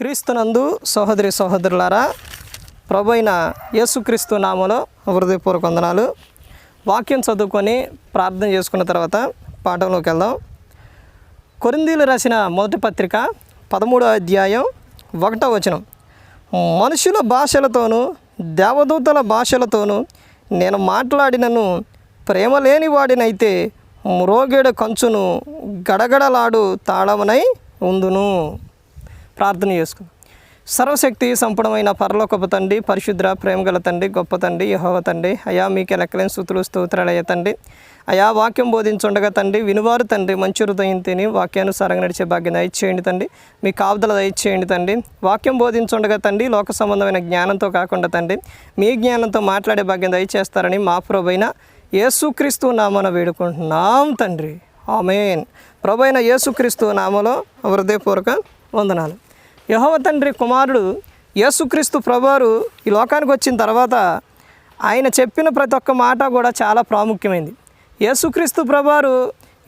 క్రీస్తునందు సహోదరి సహోదరులారా ప్రభు అయిన యేసుక్రీస్తు నామలో హృదయపూర్వక వందనాలు. వాక్యం చదువుకొని ప్రార్థన చేసుకున్న తర్వాత పాఠంలోకి వెళ్దాం. కొరిందీలు రాసిన మొదటి పత్రిక పదమూడో అధ్యాయం ఒకటో వచనం. మనుషుల భాషలతోనూ దేవదూతల భాషలతోనూ నేను మాట్లాడినను ప్రేమ లేని వాడినైతే మ్రోగేడ కంచును గడగడలాడు తాళమునై ఉందును. ప్రార్థన చేసుకుందాం. సర్వశక్తి సంపూర్ణమైన పరలోకపు తండ్రి పరిశుద్ర ప్రేమగల తండ్రి గొప్ప తండ్రి యహోవ తండ్రి. అయా మీకే లెక్కలేని స్థుతులు స్తోత్రాలయ్య తండ్రి. అయా వాక్యం బోధించుండగా తండ్రి వినువారు తండ్రి మంచి హృదయం తిని వాక్యానుసారంగా నడిచే భాగ్యం దయచేయండి తండ్రి. మీ కాపుదల దయచేయండి తండ్రి. వాక్యం బోధించుండగా తండ్రి లోక సంబంధమైన జ్ఞానంతో కాకుండా తండ్రి మీ జ్ఞానంతో మాట్లాడే భాగ్యం దయచేస్తారని మా ప్రభైన యేసుక్రీస్తు నామన వేడుకుంటున్నాం తండ్రి. ఆమెన్. ప్రభైన యేసుక్రీస్తు నామలో హృదయపూర్వక వందనాలు. యహోవ తండ్రి కుమారుడు యేసుక్రీస్తు ప్రభువారు ఈ లోకానికి వచ్చిన తర్వాత ఆయన చెప్పిన ప్రతి ఒక్క మాట కూడా చాలా ప్రాముఖ్యమైంది. యేసుక్రీస్తు ప్రభువారు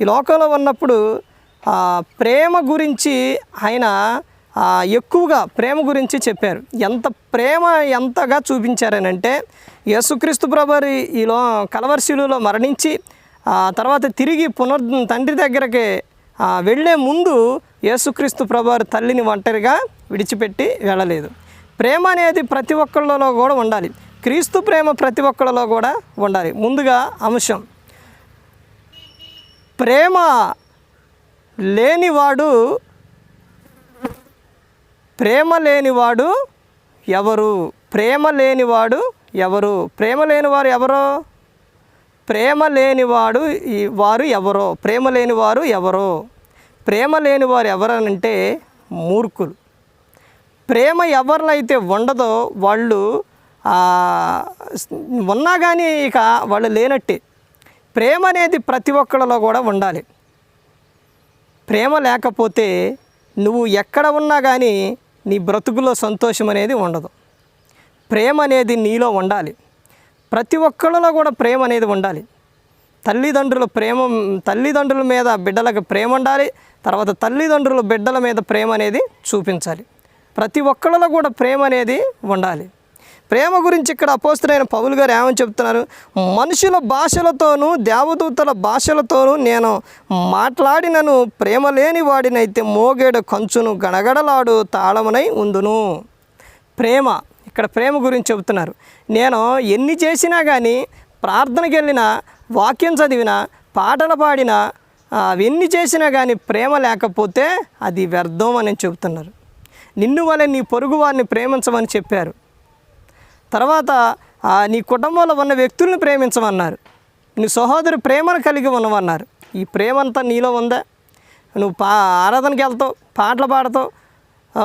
ఈ లోకంలో ఉన్నప్పుడు ప్రేమ గురించి ఆయన ఎక్కువగా ప్రేమ గురించి చెప్పారు. ఎంత ప్రేమ ఎంతగా చూపించారనంటే యేసుక్రీస్తు ప్రభువారు ఈ లో కలవర్శిలులో మరణించి ఆ తర్వాత తిరిగి పునర్ తండ్రి దగ్గరికి వెళ్ళే ముందు యేసుక్రీస్తు ప్రభువారు తల్లిని ఒంటరిగా విడిచిపెట్టి వెళ్ళలేదు. ప్రేమ అనేది ప్రతి ఒక్కళ్ళలో కూడా ఉండాలి. క్రీస్తు ప్రేమ ప్రతి ఒక్కళ్ళలో కూడా ఉండాలి. ముందుగా అంశం. ప్రేమ లేనివాడు ప్రేమ లేనివాడు ఎవరు? ప్రేమ లేనివాడు ఎవరు? ప్రేమ లేనివారు ఎవరో? ప్రేమ లేనివాడు వారు ఎవరో? ప్రేమ లేనివారు ఎవరో? ప్రేమ లేనివారు ఎవరనంటే మూర్ఖులు. ప్రేమ ఎవరినైతే ఉండదో వాళ్ళు ఉన్నా కానీ ఇక వాళ్ళు లేనట్టే. ప్రేమ అనేది ప్రతి ఒక్కళ్ళలో కూడా ఉండాలి. ప్రేమ లేకపోతే నువ్వు ఎక్కడ ఉన్నా కానీ నీ బ్రతుకులో సంతోషం అనేది ఉండదు. ప్రేమ అనేది నీలో ఉండాలి. ప్రతి ఒక్కళ్ళలో కూడా ప్రేమ అనేది ఉండాలి. తల్లిదండ్రుల ప్రేమ తల్లిదండ్రుల మీద బిడ్డలకు ప్రేమ ఉండాలి. తర్వాత తల్లిదండ్రుల బిడ్డల మీద ప్రేమ అనేది చూపించాలి. ప్రతి ఒక్కళ్ళలో కూడా ప్రేమ అనేది ఉండాలి. ప్రేమ గురించి ఇక్కడ అపోస్తులైన పౌలు గారు ఏమని చెప్తున్నారు? మనుషుల భాషలతోనూ దేవదూతల భాషలతోనూ నేను మాట్లాడినను ప్రేమ లేని వాడినైతే మోగేడు కంచును గడగడలాడు తాళమునై ఉందును. ప్రేమ ఇక్కడ ప్రేమ గురించి చెబుతున్నారు. నేను ఎన్ని చేసినా కానీ ప్రార్థనకి వెళ్ళినా వాక్యం చదివినా పాటలు పాడినా అవన్నీ చేసినా కానీ ప్రేమ లేకపోతే అది వ్యర్థం అని చెబుతున్నారు. నిన్ను వలె నీ పొరుగు వారిని ప్రేమించమని చెప్పారు. తర్వాత ఆ, నీ కుటుంబంలో ఉన్న వ్యక్తులను ప్రేమించమన్నారు. నీ సహోదరు ప్రేమను కలిగి ఉన్నవన్నారు. ఈ ప్రేమ అంతా నీలో ఉందా? నువ్వు పా ఆరాధనకి వెళ్తావు పాటలు పాడతావు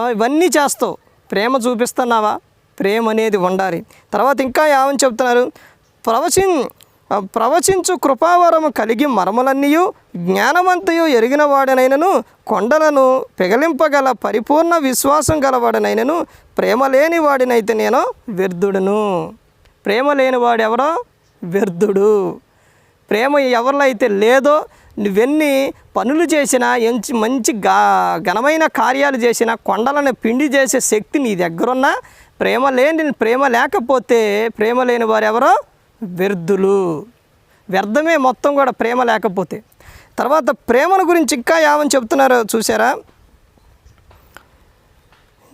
ఇవన్నీ చేస్తావు. ప్రేమ చూపిస్తున్నావా? ప్రేమ అనేది ఉండాలి. తర్వాత ఇంకా ఏమని చెప్తున్నారు? ప్రవచిన్ ప్రవచించు కృపావరము కలిగి మరమలన్నీయు జ్ఞానవంతయు ఎరిగిన వాడనైనను కొండలను పెగలింపగల పరిపూర్ణ విశ్వాసం గలవాడనైనను ప్రేమ లేని వాడినైతే నేను వ్యర్థుడును ప్రేమ లేని వాడెవరో ఎవరో వ్యర్థుడు ప్రేమ ఎవరిలో అయితే లేదో నువ్వెన్ని పనులు చేసినా ఎంచి మంచి గా ఘనమైన కార్యాలు చేసినా కొండలను పిండి చేసే శక్తి నీ దగ్గరున్నా ప్రేమ లేని ప్రేమ లేకపోతే ప్రేమ లేని వారు ఎవరో వ్యర్థులు. వ్యర్థమే మొత్తం కూడా ప్రేమ లేకపోతే. తర్వాత ప్రేమను గురించి ఇంకా ఏమని చెప్తున్నారో చూసారా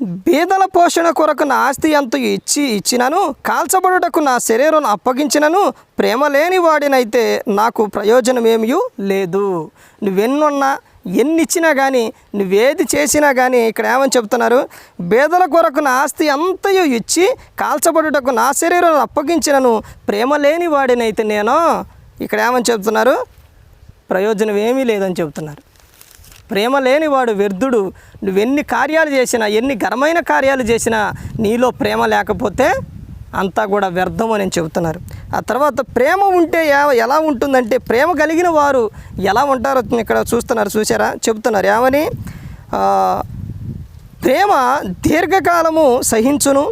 బీదల పోషణ కొరకు నా ఆస్తి ఎంత ఇచ్చి ఇచ్చినను కాల్చబడుటకు నా శరీరం అప్పగించినను ప్రేమ లేని వాడినైతే నాకు ప్రయోజనమేమీ లేదు. నువ్వెన్నున్నా ఎన్ని ఇచ్చినా కానీ నువ్వేది చేసినా కానీ ఇక్కడ ఏమని చెప్తున్నారు? బేదల కొరకు నా ఆస్తి అంతయు ఇచ్చి కాల్చబడుటకు నా శరీరం అప్పగించినను ప్రేమ లేని వాడినైతే నేను. ఇక్కడ ఏమని చెప్తున్నారు? ప్రయోజనం ఏమీ లేదని చెబుతున్నారు ప్రేమ లేనివాడు వ్యర్థుడు. నువ్వెన్ని కార్యాలు చేసినా ఎన్ని ఘనమైన కార్యాలు చేసినా నీలో ప్రేమ లేకపోతే అంతా కూడా వ్యర్థం అని చెబుతున్నారు. ఆ తర్వాత ప్రేమ ఉంటే ఎలా ఉంటుందంటే ప్రేమ కలిగిన వారు ఎలా ఉంటారో ఇక్కడ చూస్తున్నారు చూసారా చెబుతున్నారు. ఏమని? ప్రేమ దీర్ఘకాలము సహించును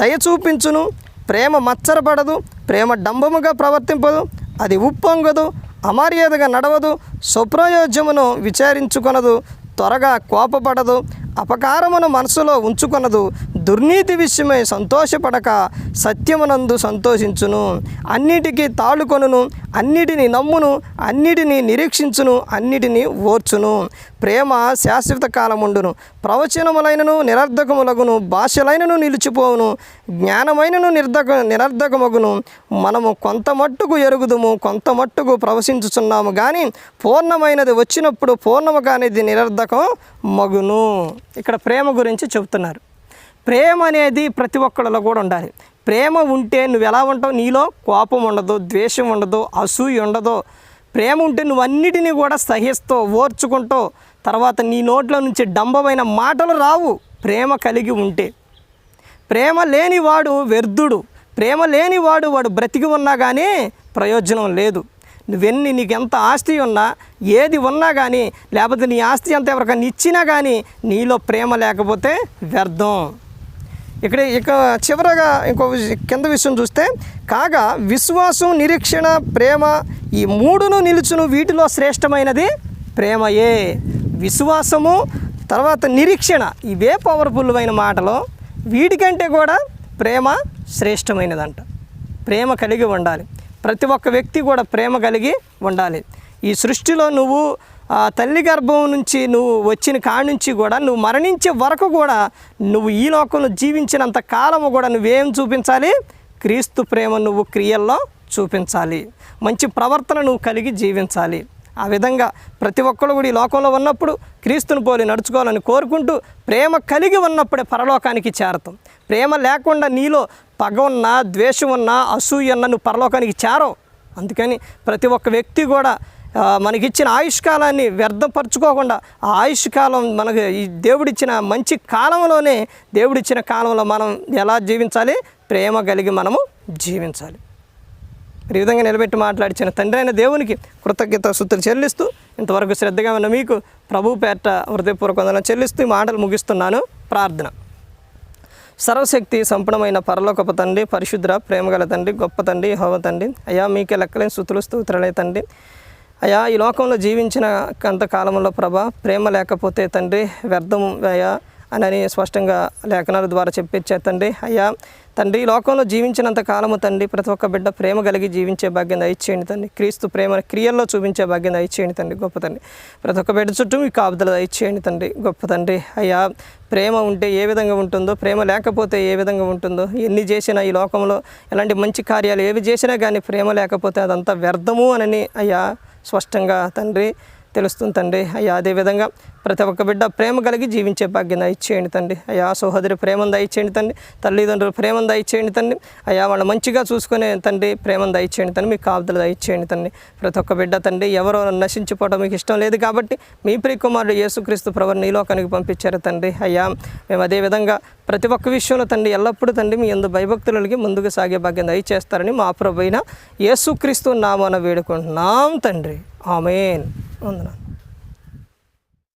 దయ చూపించును ప్రేమ మచ్చరపడదు ప్రేమ డంబముగా ప్రవర్తింపదు అది ఉప్పొంగదు అమర్యాదగా నడవదు స్వప్రయోజ్యమును విచారించుకొనదు త్వరగా కోపపడదు అపకారమును మనసులో ఉంచుకొనదు దుర్నీతి విషయమై సంతోషపడక సత్యమునందు సంతోషించును. అన్నిటికీ తాళుకొనును అన్నిటిని నమ్మును అన్నిటిని నిరీక్షించును అన్నిటిని ఓర్చును. ప్రేమ శాశ్వత కాలముండును. ప్రవచనములైనను నిరర్ధకములగును భాషలైనను నిలిచిపోవును. జ్ఞానమైనను నిర్ధక నిరర్ధకమగును. మనము కొంత మట్టుకు ఎరుగుదుము కొంత మట్టుకు ప్రవశించుచున్నాము. కానీ పూర్ణమైనది వచ్చినప్పుడు పూర్ణము కానిది నిరర్ధకం మగును ఇక్కడ ప్రేమ గురించి చెబుతున్నారు. ప్రేమ అనేది ప్రతి ఒక్కళ్ళలో కూడా ఉండాలి. ప్రేమ ఉంటే నువ్వు ఎలా ఉంటావు? నీలో కోపం ఉండదు ద్వేషం ఉండదు అసూయ ఉండదు. ప్రేమ ఉంటే నువ్వు అన్నిటినీ కూడా సహిస్తూ ఓర్చుకుంటూ తర్వాత నీ నోట్లో నుంచి డంబమైన మాటలు రావు. ప్రేమ కలిగి ఉంటే. ప్రేమ లేనివాడు వ్యర్థుడు. ప్రేమ లేనివాడు వాడు బ్రతికి ఉన్నా కానీ ప్రయోజనం లేదు. నువ్వెన్ని నీకు ఎంత ఆస్తి ఉన్నా ఏది ఉన్నా కానీ లేకపోతే నీ ఆస్తి అంత ఎవరికైనా ఇచ్చినా కానీ నీలో ప్రేమ లేకపోతే వ్యర్థం. ఇక్కడ ఇక చివరగా ఇంకో కింద విషయం చూస్తే కాగా విశ్వాసం నిరీక్షణ ప్రేమ ఈ మూడును నిలుచును వీటిలో శ్రేష్టమైనది ప్రేమయే. విశ్వాసము తర్వాత నిరీక్షణ ఇవే పవర్ఫుల్ అయిన మాటలు. వీటికంటే కూడా ప్రేమ శ్రేష్టమైనదంట. ప్రేమ కలిగి ఉండాలి. ప్రతి ఒక్క వ్యక్తి కూడా ప్రేమ కలిగి ఉండాలి. ఈ సృష్టిలో నువ్వు తల్లి గర్భం నుంచి నువ్వు వచ్చిన కాడి నుంచి కూడా నువ్వు మరణించే వరకు కూడా నువ్వు ఈ లోకంలో జీవించినంత కాలము కూడా నువ్వేం చూపించాలి? క్రీస్తు ప్రేమ నువ్వు క్రియల్లో చూపించాలి. మంచి ప్రవర్తన నువ్వు కలిగి జీవించాలి. ఆ విధంగా ప్రతి ఒక్కరు కూడా ఈ లోకంలో ఉన్నప్పుడు క్రీస్తుని పోలి నడుచుకోవాలని కోరుకుంటూ ప్రేమ కలిగి ఉన్నప్పుడే పరలోకానికి చేరతాం. ప్రేమ లేకుండా నీలో పగ ఉన్నా ద్వేషం ఉన్నా అసూయ ఉన్నా నువ్వు పరలోకానికి చేరవు. అందుకని ప్రతి ఒక్క వ్యక్తి కూడా మనకి ఇచ్చిన ఆయుష్కాలాన్ని వ్యర్థపరచుకోకుండా ఆ ఆయుష్కాలం మనకు ఈ దేవుడిచ్చిన మంచి కాలంలోనే దేవుడిచ్చిన కాలంలో మనం ఎలా జీవించాలి? ప్రేమ కలిగి మనము జీవించాలి. ఈ విధంగా నిలబెట్టి మాట్లాడిచిన తండ్రి అయిన దేవునికి కృతజ్ఞత శుద్ధులు చెల్లిస్తూ ఇంతవరకు శ్రద్ధగా ఉన్న మీకు ప్రభు పేట హృదయపూర్వక చెల్లిస్తూ ఈ మాటలు ముగిస్తున్నాను. ప్రార్థన. సర్వశక్తి సంపూర్ణమైన పరలోకప తండ్రి పరిశుద్ర ప్రేమగల తండ్రి గొప్ప తండ్రి హోవ తండ్రి అయ్యా మీకే లెక్కలేని శుతులు స్తోత్రాలే తండ్రి. అయ్యా ఈ లోకంలో జీవించిన కొంతకాలంలో ప్రభా ప్రేమ లేకపోతే తండ్రి వ్యర్థం అయ్యా అని స్పష్టంగా లేఖనాల ద్వారా చెప్పించారు తండ్రి. అయ్యా తండ్రి ఈ లోకంలో జీవించినంత కాలము తండ్రి ప్రతి ఒక్క బిడ్డ ప్రేమ కలిగి జీవించే భాగ్యం దయచేయండి తండ్రి. క్రీస్తు ప్రేమ క్రియల్లో చూపించే భాగ్యం దయచేయండి తండ్రి గొప్ప తండ్రి. ప్రతి ఒక్క బిడ్డ చుట్టూ మీ కాపుదలు దయచేయండి తండ్రి గొప్ప తండ్రి. అయ్యా ప్రేమ ఉంటే ఏ విధంగా ఉంటుందో ప్రేమ లేకపోతే ఏ విధంగా ఉంటుందో ఎన్ని చేసినా ఈ లోకంలో ఎలాంటి మంచి కార్యాలు ఏవి చేసినా కానీ ప్రేమ లేకపోతే అదంతా వ్యర్థము అని అయ్యా స్పష్టంగా తండ్రి తెలుస్తుంది తండ్రి. అయ్యా అదేవిధంగా ప్రతి ఒక్క బిడ్డ ప్రేమ కలిగి జీవించే భాగ్యం దయచేయండి తండ్రి. అయ్యా సహోదరి ప్రేమను దయచేయండి తండ్రి. తల్లిదండ్రులు ప్రేమను దయచేయండి తండ్రి. అయ్యా వాళ్ళు మంచిగా చూసుకునే తండ్రి ప్రేమను దయచేయండి తండ్రి. మీ కాపుదలు దయచేయండి తండ్రి. ప్రతి ఒక్క బిడ్డ తండ్రి ఎవరో నశించిపోవడం మీకు ఇష్టం లేదు కాబట్టి మీ ప్రియ కుమారుడు యేసుక్రీస్తు ప్రభు నీలోకానికి పంపించారు తండ్రి. అయ్యా మేము అదేవిధంగా ప్రతి ఒక్క విషయంలో తండ్రి ఎల్లప్పుడూ తండ్రి మీ ఎందు భయభక్తులకి ముందుకు సాగే భాగ్యం దయచేస్తారని మా ప్రభు అయిన యేసుక్రీస్తు నామన వేడుకుంటున్నాం తండ్రి. ఆమెన్. వందనాలు